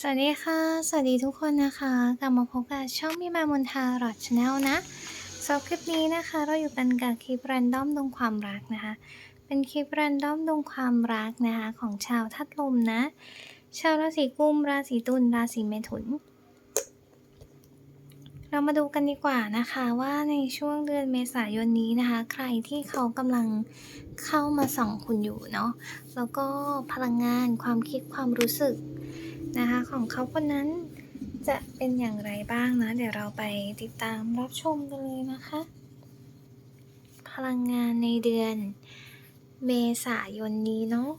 สวัสดีค่ะ สวัสดีทุกคนนะคะ กลับมาพบกับช่องมีมามนทารอดชาแนลนะสำหรับคลิปนี้นะคะ เราอยู่กันกับคลิปแรนดอมดวงความรักนะคะ เป็นคลิปแรนดอมดวงความรักนะคะ ของชาวทัดลมนะ ชาวราศีกุม ราศีตุล ราศีเมถุน เรามาดูกันดีกว่านะคะว่าในช่วงเดือนเมษายนนี้นะคะ ใครที่เขากำลังเข้ามาส่องคุณอยู่เนาะ แล้วก็พลังงาน ความคิด ความรู้สึก นะคะ ของเขาคนนั้นจะเป็นอย่างไรบ้างนะ เดี๋ยวเราไปติดตามรับชมกันเลยนะคะ พลังงานในเดือนเมษายนนี้เนาะ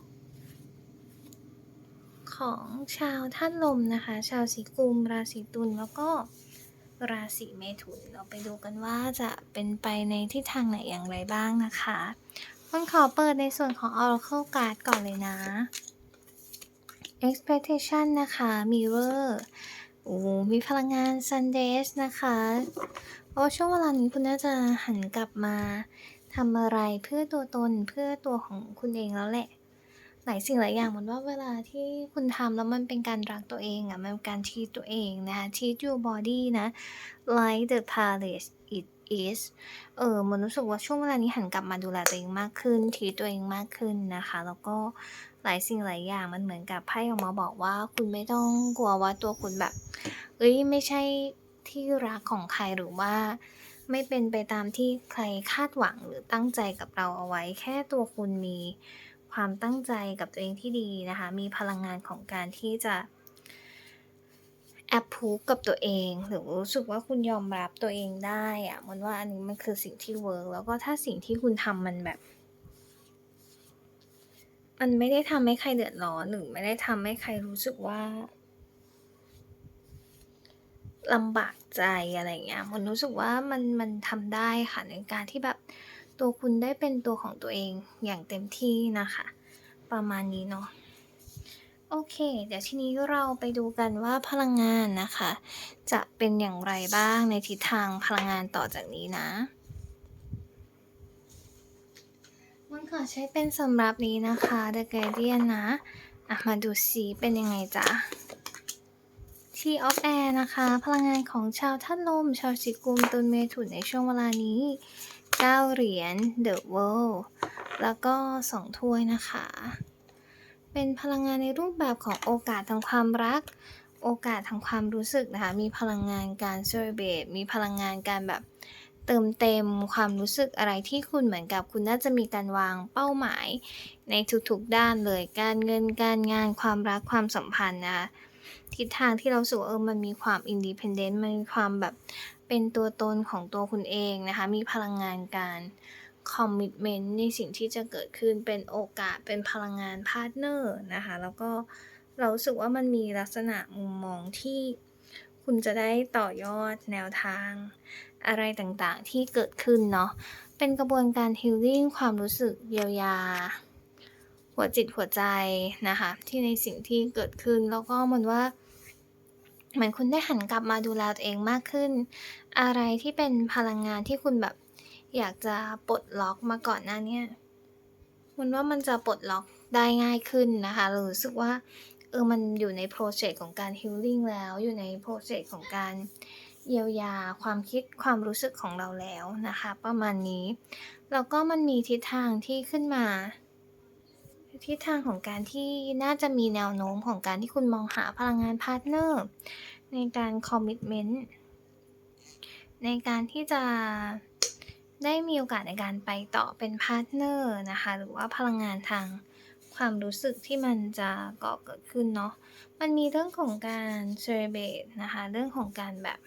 ของชาวธาตุลมนะคะ ชาวสีกุมราศีตุลแล้วก็ราศีเมถุนเราไปดูกันว่าจะเป็นไปในทิศทางไหนอย่างไรบ้างนะคะต้นขอเปิดในส่วนของ Oracle Card ก่อนเลยนะ expectation นะคะ mirror โอ้มีพลังงาน Sundays นะคะเพราะว่าช่วงเวลานี้คุณน่าจะหันกลับมาทำอะไรเพื่อตัวตนเพื่อตัวของคุณเองแล้วแหละ หลายสิ่งหลายอย่างเหมือนว่าเวลาที่คุณทำแล้วมันเป็นการรักตัวเองอะมันเป็นการทีตัวเองนะคะ treat your body นะ like the palace it is เออมันรู้สึกว่าช่วงเวลานี้หันกลับมาดูแลตัวเองมากขึ้น ทีตัวเองมากขึ้นนะคะ แล้วก็ ลายสิ่งหลายอย่างมันเหมือนกับไพ่ออกมาบอกว่า คุณไม่ต้องกลัวว่าตัวคุณแบบเอ้ยไม่ใช่ที่รักของใครหรือว่า ไม่เป็นไปตามที่ใครคาดหวังหรือตั้งใจกับเราเอาไว้ แค่ตัวคุณมีความตั้งใจกับตัวเองที่ดีนะคะ มีพลังงานของการที่จะแอปพูกับตัวเอง หรือรู้สึกว่าคุณยอมรับตัวเองได้อะมันว่าอันนี้มันคือสิ่งที่เวิร์กแล้วก็ถ้าสิ่งที่คุณทำมันแบบ มันไม่ได้ทำให้ใครเดือดร้อนหรือไม่ได้ทำให้ใครรู้สึกว่าลำบากใจอะไรเงี้ยมันรู้สึกว่ามันมันทำได้ค่ะในการที่แบบตัวคุณได้เป็นตัวของตัวเองอย่างเต็มที่นะคะ ประมาณนี้เนาะโอเค เดี๋ยวทีนี้เราไปดูกันว่าพลังงานนะคะ จะเป็นอย่างไรบ้างในทิศทางพลังงานต่อจากนี้นะ มัน ขอใช้เป็นสำหรับนี้นะคะ The Guardian นะ อะ มาดูสีเป็นยังไงจ๊ะ T of Air นะคะ พลังงานของชาวท่านลม ชาวสิกุมตุลเมถุนในช่วงเวลานี้ 9 เหรียญ The World แล้วก็ 2 ถ้วยนะคะ เป็นพลังงานในรูปแบบของโอกาสทางความรัก โอกาสทางความรู้สึกนะคะ มีพลังงานการเซอร์เบตมีพลังงานการแบบ เติมเต็มความรู้สึกอะไรที่คุณเหมือนกับคุณน่าจะมีการวางเป้าหมาย ในทุกๆด้านเลย การเงินการงานความรักความสัมพันธ์นะคะทิศทางที่เราสูเออมันมีความอินดีเพนเดนต์มันมีความแบบเป็นตัวตนของตัวคุณเองนะคะ มีพลังงานการคอมมิ t เมนต์ในสิ่งที่จะเกิดขึ้นเป็นโอกาสเป็นพลังงานพาร์ทเนอร์นะคะ แล้วก็เราสึกว่ามันมีลักษณะมุมมองที่ คุณจะได้ต่อยอดแนวทาง อะไรต่างๆที่เกิดขึ้นเนาะ เป็นกระบวนการฮิลลิ่งความรู้สึกเยียวยา หัวจิตหัวใจนะคะ ที่ในสิ่งที่เกิดขึ้นแล้วก็มือนว่าเหมือนคุณได้หันกลับมาดูแลตัวเองมากขึ้น อะไรที่เป็นพลังงานที่คุณแบบอยากจะปลดล็อกมาก่อนหน้าเนี้มันว่ามันจะปลดล็อกได้ง่ายขึ้นนะคะเรารู้สึกว่า เออมันอยู่ในโปรเซสของการฮิลลิ่งแล้ว อยู่ในโปรเซสของการเยียวยาความคิดความรู้สึกของเราแล้วนะคะ ประมาณนี้ แล้วก็มันมีทิศทางที่ขึ้นมา ทิศทางของการที่น่าจะมีแนวโน้มของการที่คุณมองหาพลังงานพาร์ทเนอร์ในการคอมมิชเมนต์ในการที่จะได้มีโอกาสในการไปต่อเป็นพาร์ทเนอร์นะคะ หรือว่าพลังงานทาง ความรู้สึกที่มันจะก่อเกิดขึ้นเนาะ มันมีเรื่องของการเซเลบตนะคะ เรื่องของการแบบ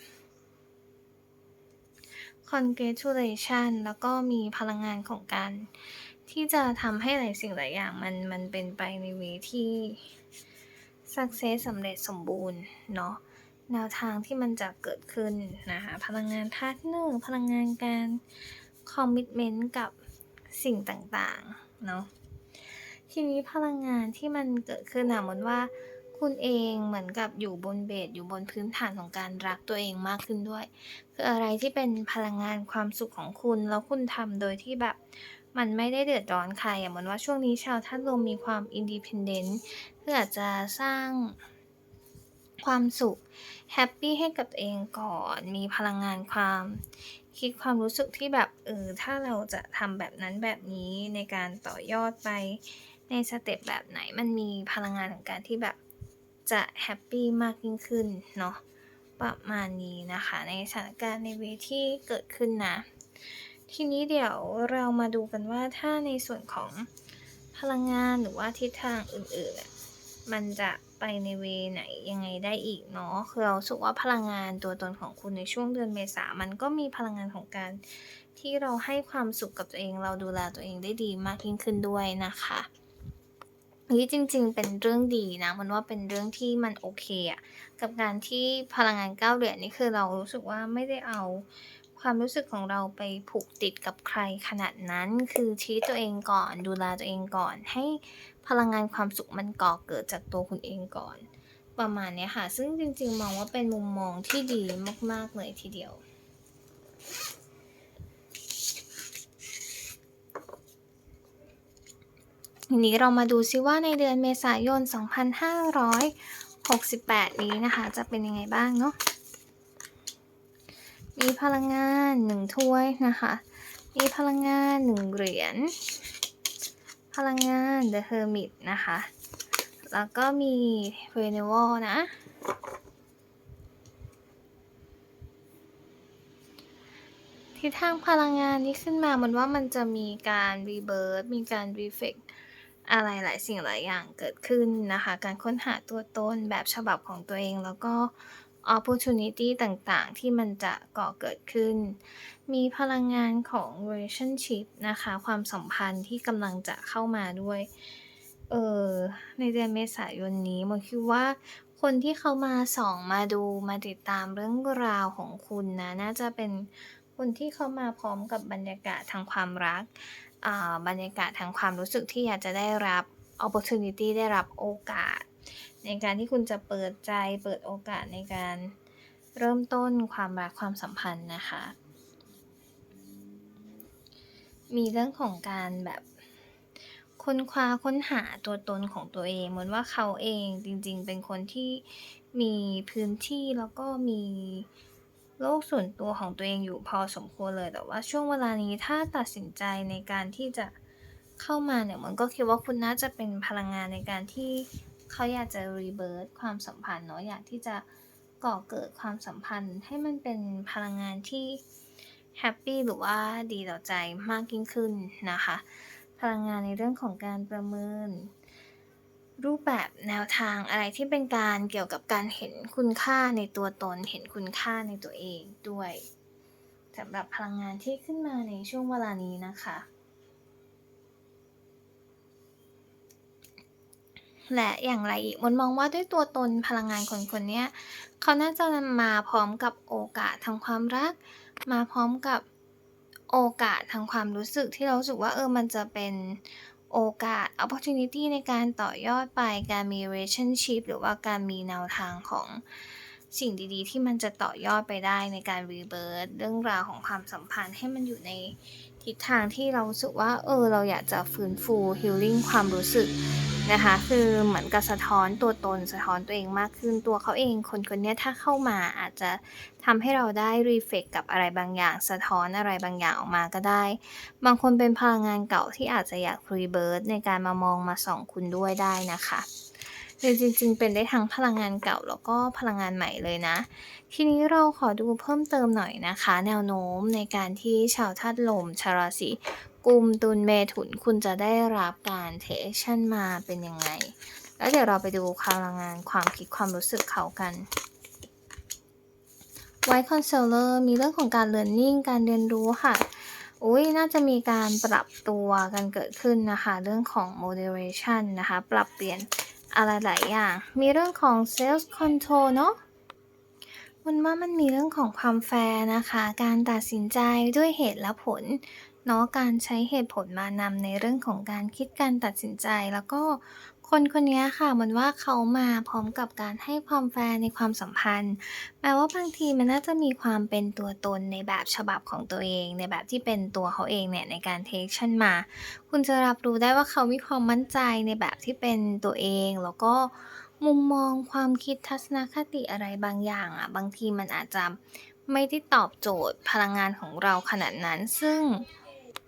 congratulation แล้วก็มีพลังงานของการที่จะทำให้หลายสิ่งหลายอย่างมันมันเป็นไปในเวที่ success สำเร็จสมบูรณ์เนาะแนวทางที่มันจะเกิดขึ้นนะคะพลังงานพาร์ทเนอร์พลังงานการคอมมิชเมนต์กับสิ่งต่างๆ เนาะ ทีนี้พลังงานที่มันเกิดขึ้นอะเหมือนว่า คุณเองเหมือนกับอยู่บนเบสอยู่บนพื้นฐานของการรักตัวเองมากขึ้นด้วย คืออะไรที่เป็นพลังงานความสุขของคุณ แล้วคุณทำโดยที่แบบมันไม่ได้เดือดร้อนใครอะเหมือนว่าช่วงนี้ชาวท่านลมมีความอินดีพ n เดนต์คืออจะสร้างความสุขแฮปปี้ให้กับตัวเองก่อนมีพลังงานความคิดความรู้สึกที่แบบเออถ้าเราจะทำแบบนั้นแบบนี้ในการต่อยอดไป ในสเต็ปแบบไหนมันมีพลังงานของการที่แบบจะแฮปปี้มากยิ่งขึ้นเนาะประมาณนี้นะคะ ในสถานการณ์ในเวที่เกิดขึ้นนะ ทีนี้เดี๋ยวเรามาดูกันว่าถ้าในส่วนของพลังงานหรือว่าทิศทางอื่นๆ มันจะไปในเวไหนยังไงได้อีกเนาะ คือเราสึกว่าพลังงานตัวตนของคุณในช่วงเดือนเมษา มันก็มีพลังงานของการที่เราให้ความสุขกับตัวเอง เราดูแลตัวเองได้ดีมากยิ่งขึ้นด้วยนะคะ นี่จริง ๆ เป็นเรื่องดีนะมันว่าเป็นเรื่องที่มันโอเคอะกับการที่พลังงานเก้าเหรียญนี่คือเรารู้สึกว่าไม่ได้เอาความรู้สึกของเราไปผูกติดกับใครขนาดนั้น คือชี้ตัวเองก่อนดูแลตัวเองก่อน ให้พลังงานความสุขมันก่อเกิดจากตัวคุณเองก่อน ประมาณนี้ค่ะ ซึ่งจริง ๆ มองว่าเป็นมุมมองที่ดีมาก ๆ เลยทีเดียว ทีนี้เรามาดูซิว่าในเดือนเมษายน 2568 นี้นะคะ จะเป็นยังไงบ้างเนาะ มีพลังงานหนึ่งถ้วยนะคะ มีพลังงานหนึ่งเหรียญ พลังงาน The Hermit นะคะ แล้วก็มี r e n e w a l นะทิศทางพลังงานที่ขึ้นมามันว่ามันจะมีการรีเบิร์มีการรีเฟก อะไรหลายสิ่งหลายอย่างเกิดขึ้นนะคะ การค้นหาตัวตนแบบฉบับของตัวเอง แล้วก็ opportunity ต่างๆ ที่มันจะก่อเกิดขึ้น มีพลังงานของ relationship นะคะ ความสัมพันธ์ที่กำลังจะเข้ามาด้วย เออในเดือนเมษายนนี้มันคิดว่าคนที่เขามาส่องมาดูมาติดตามเรื่องราวของคุณนะ น่าจะเป็นคนที่เขามาพร้อมกับบรรยากาศทางความรัก อ่าบรรยากาศทางความรู้สึกที่อยากจะได้รับ opportunity ได้รับโอกาส ในการที่คุณจะเปิดใจเปิดโอกาสในการเริ่มต้นความรักความสัมพันธ์นะคะ มีเรื่องของการแบบค้นคว้าค้นหาตัวตนของตัวเองเหมือนว่าเขาเองจริงๆ เป็นคนที่มีพื้นที่แล้วก็มี โลกส่วนตัวของตัวเองอยู่พอสมควรเลย แต่ว่าช่วงเวลานี้ถ้าตัดสินใจในการที่จะเข้ามาเนี่ยมันก็คิดว่าคุณน่าจะเป็นพลังงานในการที่เขาอยากจะรีเบิร์ตความสัมพันธ์เนาะอยากที่จะก่อเกิดความสัมพันธ์ ให้มันเป็นพลังงานที่แฮปปี้หรือว่าดีต่อใจมากยิ่งขึ้นนะคะ พลังงานในเรื่องของการประเมิน รูปแบบแนวทางอะไรที่เป็นการเกี่ยวกับการเห็นคุณค่าในตัวตน เห็นคุณค่าในตัวเองด้วยสำหรับพลังงานที่ขึ้นมาในช่วงเวลานี้นะคะ และอย่างไรอีกมนมองว่าด้วยตัวตนพลังงานคนคนนี้เขาน่าจะมาพร้อมกับโอกาสทางความรัก มาพร้อมกับโอกาสทางความรู้สึกที่เราสึกว่าเออมันจะเป็น โอกาส opportunity ในการต่อยอดไปการมี relationship หรือว่าการมีแนวทางของสิ่งดีๆ ที่มันจะต่อยอดไปได้ในการ rebirth เรื่องราวของความสัมพันธ์ให้มันอยู่ใน ทิศทางที่เราสึกว่า เออ เราอยากจะฟื้นฟู healing ความรู้สึกนะคะ คือเหมือนกับสะท้อนตัวตนสะท้อนตัวเองมากขึ้นตัวเขาเอง คนคนนี้ถ้าเข้ามาอาจจะทำให้เราได้รีเฟกกับอะไรบางอย่าง สะท้อนอะไรบางอย่างออกมาก็ได้ บางคนเป็นพลังงานเก่าที่อาจจะอยากรีเบิร์ในการมามองมาส่องคุณด้วยได้นะคะ คือจริง ๆ เป็นได้ทั้งพลังงานเก่าแล้วก็พลังงานใหม่เลยนะ ทีนี้เราขอดูเพิ่มเติมหน่อยนะคะ แนวโน้มในการที่ชาวธาตุลมชาวราศีกุมตุลเมถุนคุณจะได้รับการเทคชั่นมาเป็นยังไง แล้วเดี๋ยวเราไปดูพลังงานความคิดความรู้สึกเขากันไวท์คอนเซลเลอร์มีเรื่องของการเรียนรู้การเรียนรู้ค่ะอุ้ยน่าจะมีการปรับตัวกันเกิดขึ้นนะคะ เรื่องของ moderation นะคะ ปรับเปลี่ยน อะไรหลายอย่าง มีเรื่องของ sales control เนาะมันว่ามันมีเรื่องของความแฟร์นะคะ การตัดสินใจด้วยเหตุและผลเนาะการใช้เหตุผลมานำในเรื่องของการคิดการตัดสินใจแล้วก็ คนคนนี้ค่ะมันว่าเขามาพร้อมกับการให้ความแฟร์ในความสัมพันธ์แปลว่าบางทีมันน่าจะมีความเป็นตัวตนในแบบฉบับของตัวเอง ในแบบที่เป็นตัวเขาเองเนี่ยในการเทคชั่นมา คุณจะรับรู้ได้ว่าเขามีความมั่นใจในแบบที่เป็นตัวเอง แล้วก็มุมมองความคิดทัศนคติอะไรบางอย่างอะบางทีมันอาจจะไม่ได้ตอบโจทย์พลังงานของเราขนาดนั้น ซึ่ง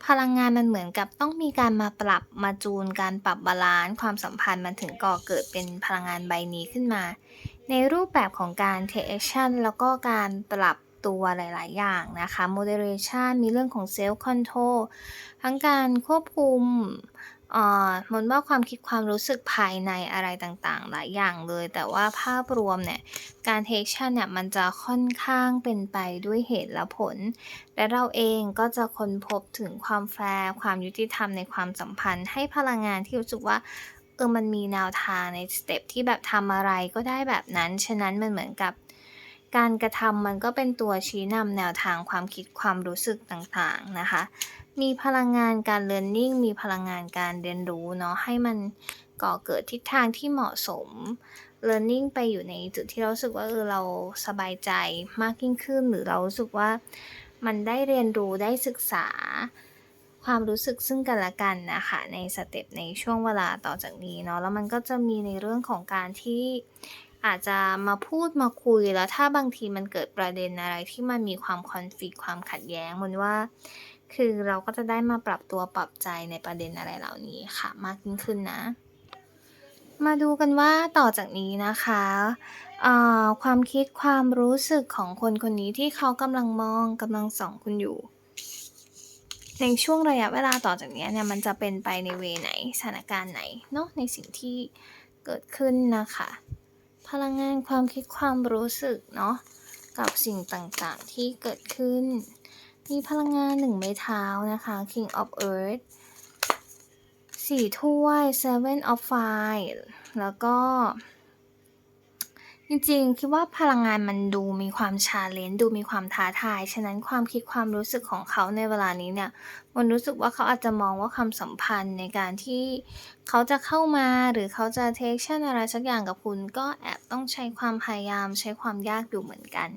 พลังงานมันเหมือนกับต้องมีการมาปรับมาจูนการปรับบาลานซ์ความสัมพันธ์มันถึงก่อเกิดเป็นพลังงานใบนี้ขึ้นมา ในรูปแบบของการ take action แล้วก็การปรับตัวหลาย ๆ อย่างนะคะ moderation มีเรื่องของ self control ทั้งการควบคุม เอ่อมนว่าความคิดความรู้สึกภายในอะไรต่างๆ หลายอย่างเลย แต่ว่าภาพรวมเนี่ย การ take action เนี่ยมันจะค่อนข้างเป็นไปด้วยเหตุและผล และเราเองก็จะค้นพบถึงความแฟร์ความยุติธรรมในความสัมพันธ์ ให้พลังงานที่รู้สึกว่าเออมันมีแนวทางในสเต็ปที่แบบทำอะไรก็ได้แบบนั้น ฉะนั้นมันเหมือนกับ การกระทำมันก็เป็นตัวชี้นำแนวทางความคิดความรู้สึกต่างๆนะคะ มีพลังงานการ learning มีพลังงานการเรียนรู้เนาะให้มันก่อเกิดทิศทางที่เหมาะสม learning ไปอยู่ในจุดที่เราสึกว่าเออเราสบายใจมากยิ่งขึ้น หรือเราสึกว่ามันได้เรียนรู้ได้ศึกษาความรู้สึกซึ่งกันและกันนะคะในสเต็ปในช่วงเวลาต่อจากนี้เนาะแล้วมันก็จะมีในเรื่องของการที่ อาจจะมาพูดมาคุยแล้วถ้าบางทีมันเกิดประเด็นอะไรที่มันมีความ conflict ความขัดแย้งมันว่า คือเราก็จะได้มาปรับตัวปรับใจในประเด็นอะไรเหล่านี้ค่ะ มากยิ่งขึ้นนะ มาดูกันว่าต่อจากนี้นะคะความคิดความรู้สึกของคนคนนี้ที่เขากำลังมองกำลังส่องคุณอยู่ ในช่วงระยะเวลาต่อจากนี้เนี่ยมันจะเป็นไปในเวไหนสถานการณ์ไหนเนาะในสิ่งที่เกิดขึ้นนะคะ พลังงานความคิดความรู้สึกเนาะกับสิ่งต่างๆที่เกิดขึ้น มีพลังงาน1ไม้เท้านะคะ King of Earth สี่ถ้วย Seven of Fire แล้วก็ จริงๆ คิดว่าพลังงานมันดูมีความ challenge ดูมีความท้าทาย ฉะนั้นความคิดความรู้สึกของเขาในเวลานี้เนี่ย มันรู้สึกว่าเขาอาจจะมองว่าความสัมพันธ์ในการที่เขาจะเข้ามาหรือเขาจะ take action อะไรสักอย่างกับคุณ ก็แอบต้องใช้ความพยายามใช้ความยากอยู่เหมือนกัน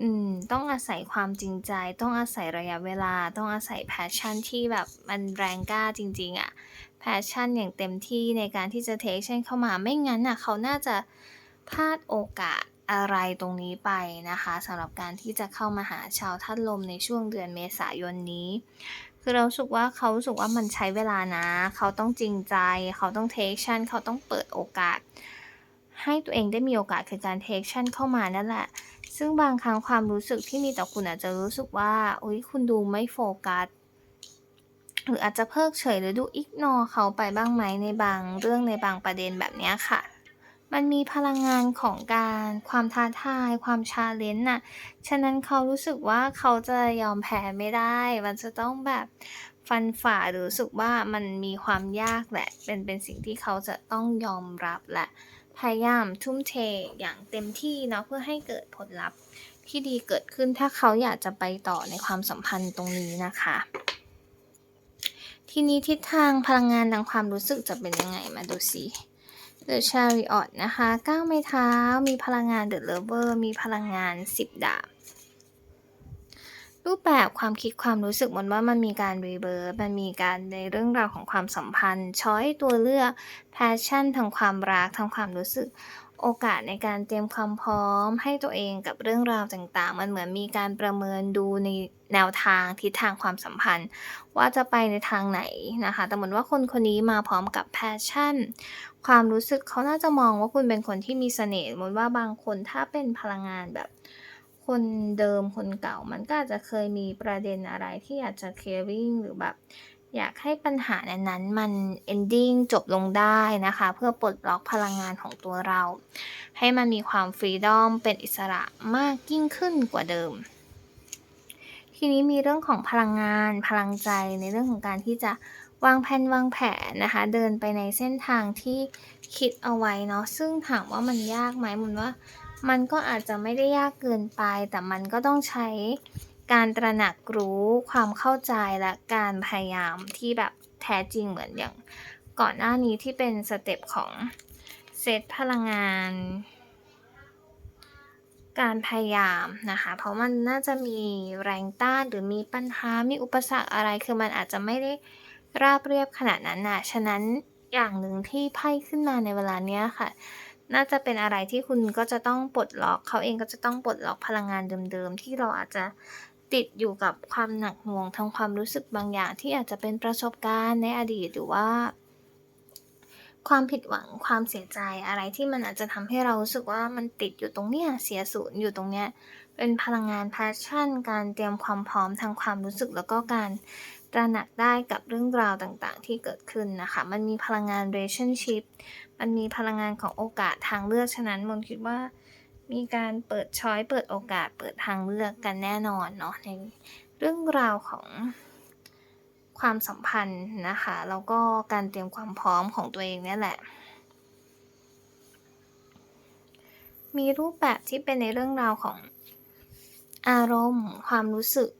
อืม ต้องอาศัยความจริงใจ ต้องอาศัยระยะเวลา ต้องอาศัย passion ที่แบบมันแรงกล้าจริง ๆอะ passion อย่างเต็มที่ในการที่จะ take action เข้ามาไม่งั้นน่ะเขาน่าจะ พลาดโอกาสอะไรตรงนี้ไปนะคะสำหรับการที่จะเข้ามาหาชาวธาตุลมในช่วงเดือนเมษายนนี้ คือเราสึกว่าเขาสึกว่ามันใช้เวลานะ เขาต้องจริงใจ เขาต้อง take action เขาต้องเปิดโอกาส ให้ตัวเองได้มีโอกาสคือการ take action เข้ามานั่นแหละ ซึ่งบางครั้งความรู้สึกที่มีต่อคุณอาจจะรู้สึกว่าอุ๊ยคุณดูไม่โฟกัสหรืออาจจะเพิกเฉยหรือดู ignore เขาไปบ้างไหมในบางเรื่องในบางประเด็นแบบนี้ค่ะ มันมีพลังงานของการความท้าทาย ความ challenge น่ะ ฉะนั้นเขารู้สึกว่าเขาจะยอมแพ้ไม่ได้ มันจะต้องแบบฟันฝ่าหรือรู้สึกว่ามันมีความยากแหละ เป็นเป็นสิ่งที่เขาจะต้องยอมรับและ พยายามทุ่มเทอย่างเต็มที่เนาะเพื่อให้เกิดผลลัพธ์ที่ดีเกิดขึ้นถ้าเขาอยากจะไปต่อในความสัมพันธ์ตรงนี้นะคะ ทีนี้ทิศทางพลังงานทางความรู้สึกจะเป็นยังไงมาดูสิ The Chariot นะคะก้าวไม้เท้า มีพลังงาน The Lover มีพลังงาน 10 ดาบ รูปแบบความคิดความรู้สึกมนว่ามันมีการรีเบิร์มันมีการในเรื่องราวของความสัมพันธ์ ช้อยตัวเลือก แพชชั่นทางความรักทางความรู้สึก โอกาสในการเตรียมความพร้อมให้ตัวเองกับเรื่องราวต่างๆ มันเหมือนมีการประเมินดูในแนวทางทิศทางความสัมพันธ์ ว่าจะไปในทางไหนนะคะ แต่เหมือนว่าคนคนนี้มาพร้อมกับ passion ความรู้สึกเขาน่าจะมองว่าคุณเป็นคนที่มีเสน่ห์เหมือนว่าบางคนถ้าเป็นพลังงานแบบ คนเดิมคนเก่ามันก็อาจจะเคยมีประเด็นอะไรที่อยากจะ clearing หรือแบบ อยากให้ปัญหานั้นๆมัน ending จบลงได้นะคะ เพื่อปลดล็อกพลังงานของตัวเรา ให้มันมีความ freedom เป็นอิสระมากยิ่งขึ้นกว่าเดิม ทีนี้มีเรื่องของพลังงานพลังใจในเรื่องของการที่จะวางแพลนวางแผนนะคะ เดินไปในเส้นทางที่คิดเอาไว้เนาะซึ่งถามว่ามันยากไหมมันว่า มันก็อาจจะไม่ได้ยากเกินไป แต่มันก็ต้องใช้ การตระหนักรู้ความเข้าใจและการพยายามที่แบบแท้จริงเหมือนอย่าง ก่อนหน้านี้ที่เป็นสเต็ปของเซตพลังงาน การพยายามนะคะ เพราะมันน่าจะมีแรงต้านหรือมีปัญหา มีอุปสรรคอะไร คือมันอาจจะไม่ได้ราบเรียบขนาดนั้นน่ะฉะนั้นอย่างหนึ่งที่ไพ่ขึ้นมาในเวลาเนี้ยค่ะ น่าจะเป็นอะไรที่คุณก็จะต้องปลดล็อก เขาเองก็จะต้องปลดล็อกพลังงานเดิมๆ ที่เราอาจจะ ติดอยู่กับความหนักหน่วงทางความรู้สึกบางอย่างที่อาจจะเป็นประสบการณ์ในอดีตหรือว่า ความผิดหวังความเสียใจอะไรที่มันอาจจะทำให้เรารู้สึกว่ามันติดอยู่ตรงเนี้ยเสียศูนย์อยู่ตรงเนี้ยเป็นพลังงาน passion การเตรียมความพร้อมทางความรู้สึกแล้วก็การตระหนักได้กับเรื่องราวต่างๆ ที่เกิดขึ้นนะคะ มันมีพลังงาน relationship มันมีพลังงานของโอกาสทางเลือก ฉะนั้นมนคิดว่า มีการเปิดช้อยเปิดโอกาสเปิดทางเลือกกันแน่นอนเนาะในเรื่องราวของความสัมพันธ์นะคะแล้วก็การเตรียมความพร้อมของตัวเองเนี่ยแหละ มีรูปแบบที่เป็นในเรื่องราวของอารมณ์ ความรู้สึก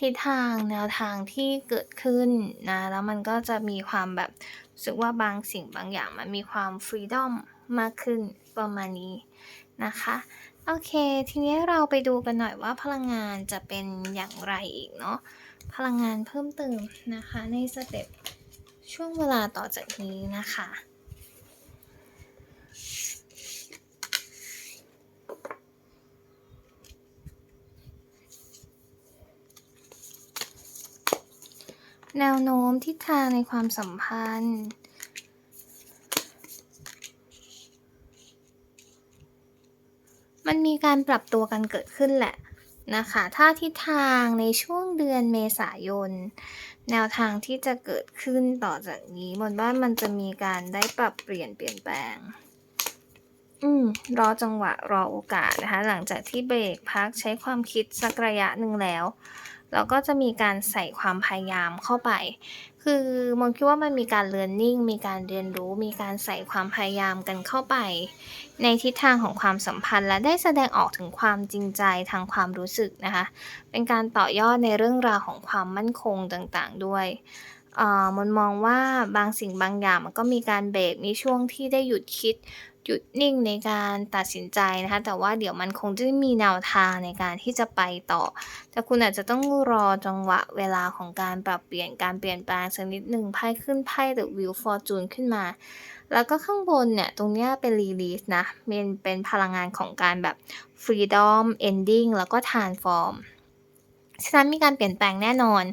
ทิศทางแนวทางที่เกิดขึ้นนะแล้วมันก็จะมีความแบบรู้สึกว่าบางสิ่งบางอย่างมันมีความ freedom มากขึ้นประมาณนี้ นะคะโอเค ทีนี้เราไปดูกันหน่อยว่าพลังงานจะเป็นอย่างไรอีกเนาะพลังงานเพิ่มเติมนะคะในสเต็ปช่วงเวลาต่อจากนี้นะคะแนวโน้มทิศทางในความสัมพันธ์ มันมีการปรับตัวกันเกิดขึ้นแหละนะคะ ถ้าทิศทางในช่วงเดือนเมษายน แนวทางที่จะเกิดขึ้นต่อจากนี้บนว่ามันจะมีการได้ปรับเปลี่ยนเปลี่ยนแปลง อืม รอจังหวะรอโอกาสนะคะ หลังจากที่เบรกพักใช้ความคิดสักระยะหนึ่งแล้วแล้วก็จะมีการใส่ความพยายามเข้าไป คือมองคิดว่ามันมีการ learning มีการเรียนรู้ มีการใส่ความพยายามกันเข้าไป ในทิศทางของความสัมพันธ์ และได้แสดงออกถึงความจริงใจทางความรู้สึกนะคะ เป็นการต่อยอดในเรื่องราวของความมั่นคงต่างๆ ด้วยเอ่อมนมองว่าบางสิ่งบางอย่างมันก็มีการเบรกมีช่วงที่ได้หยุดคิด หยุดนิ่งในการตัดสินใจนะคะ แต่ว่าเดี๋ยวมันคงจะมีแนวทางในการที่จะไปต่อ แต่คุณอาจจะต้องรอจังหวะเวลาของการปรับเปลี่ยนการเปลี่ยนแปลงสักนิดหนึ่งไพ่ขึ้นไพ่ The Wheel Fortune ขึ้นมา แล้วก็ข้างบนเนี่ย ตรงนี้เป็น Release นะเป็นเป็นพลังงานของการแบบ Freedom Ending แล้วก็ Transform ฉะนั้นมีการเปลี่ยนแปลงแน่นอน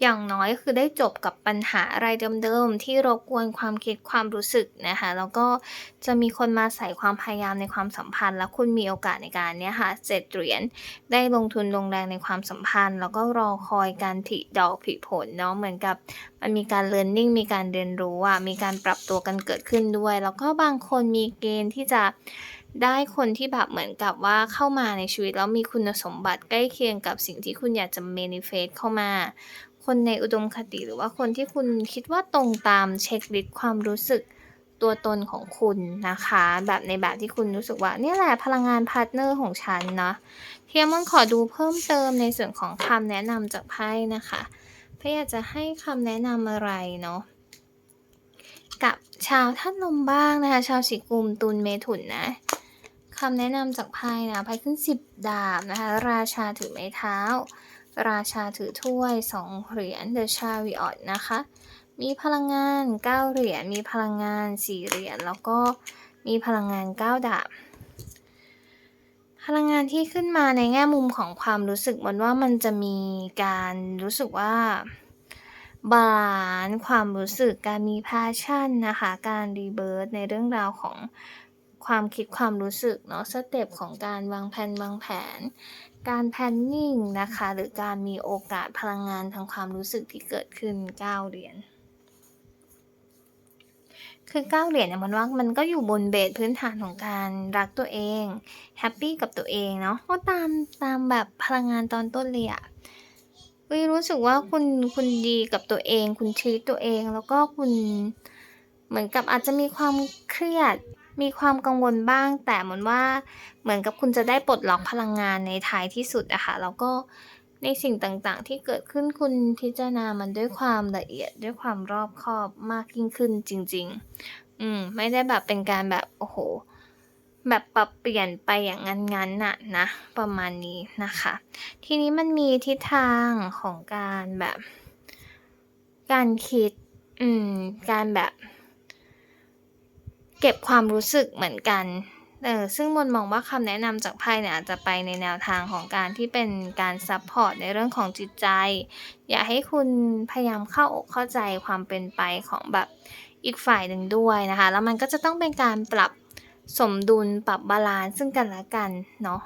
อย่างน้อยคือได้จบกับปัญหาอะไรเดิมๆ ที่รบกวนความคิดความรู้สึกนะคะ แล้วก็จะมีคนมาใส่ความพยายามในความสัมพันธ์ แล้วคุณมีโอกาสในการเนี้ยค่ะเจ็ดเหรียญได้ลงทุนลงแรงในความสัมพันธ์ แล้วก็รอคอยการผลิดอกผิผลเนาะ เหมือนกับมันมีการ learning มีการเรียนรู้อะมีการปรับตัวกันเกิดขึ้นด้วย แล้วก็บางคนมีเกณฑ์ที่จะ ได้คนที่แบบเหมือนกับว่าเข้ามาในชีวิตแล้วมีคุณสมบัติใกล้เคียงกับสิ่งที่คุณอยากจะ manifest เข้ามา คนในอุดมคติหรือว่าคนที่คุณคิดว่าตรงตามเช็กลิสต์ความรู้สึกตัวตนของคุณนะคะ แบบในแบบที่คุณรู้สึกว่าเนี่ยแหละพลังงานพาร์ทเนอร์ของฉันเนาะเทียมอนขอดูเพิ่มเติมในส่วนของคำแนะนำจากไพ่นะคะไพ่อยากจะให้คำแนะนำอะไรเนาะกับชาวท่านลมบ้างนะคะ ชาวสีกุมตุลเมถุนนะ คำแนะนำจากไพ่นะไพ่ขึ้นสิบดาบนะคะ ราชาถือไม้เท้า ราชาถือถ้วยสองเหรียญเดอะชาวิออตนะคะ มีพลังงาน 9 เหรียญ มีพลังงาน 4 เหรียญ แล้วก็มีพลังงาน 9 ดาบ พลังงานที่ขึ้นมาในแง่มุมของความรู้สึกมันว่ามันจะมีการรู้สึกว่าบาลานซ์ความรู้สึกการมี passion นะคะ การ rebirth ในเรื่องราวของ ความคิดความรู้สึกเนาะสเต็ปของการวางแผนวางแผน การ planning นะคะ หรือการมีโอกาสพลังงานทางความรู้สึกที่เกิดขึ้น 9 เหรียญคือ9เหรียญเนี่ยมันว่ามันก็อยู่บนเบสพื้นฐานของการรักตัวเองแฮปปี้กับตัวเองเนาะก็ตามตามแบบพลังงานตอนต้นเลยอะเฮ้ยรู้สึกว่าคุณคุณดีกับตัวเอง คุณ treat ตัวเองแล้วก็คุณเหมือนกับอาจจะมีความเครียด มีความกังวลบ้าง แต่เหมือนว่าเหมือนกับคุณจะได้ปลดล็อกพลังงานในท้ายที่สุดอะค่ะแล้วก็ในสิ่งต่างๆ ที่เกิดขึ้นคุณพิจารณามันด้วยความละเอียดด้วยความรอบคอบมากยิ่งขึ้นจริง ๆ อืมไม่ได้แบบเป็นการแบบโอ้โฮแบบปรับเปลี่ยนไปอย่างงั้นๆน่ะนะ ประมาณนี้นะคะ ทีนี้มันมีทิศทางของการแบบ การคิด อืม การแบบ เก็บความรู้สึกเหมือนกันเออซึ่งมนมองว่าคำแนะนำจากไพ่เนี่ยอาจจะไปในแนวทางของการที่เป็นการซัพพอร์ตในเรื่องของจิตใจ อยากให้คุณพยายามเข้าอกเข้าใจความเป็นไปของแบบอีกฝ่ายหนึ่งด้วยนะคะ แล้วมันก็จะต้องเป็นการปรับสมดุลปรับบาลานซ์ซึ่งกันและกันเนาะ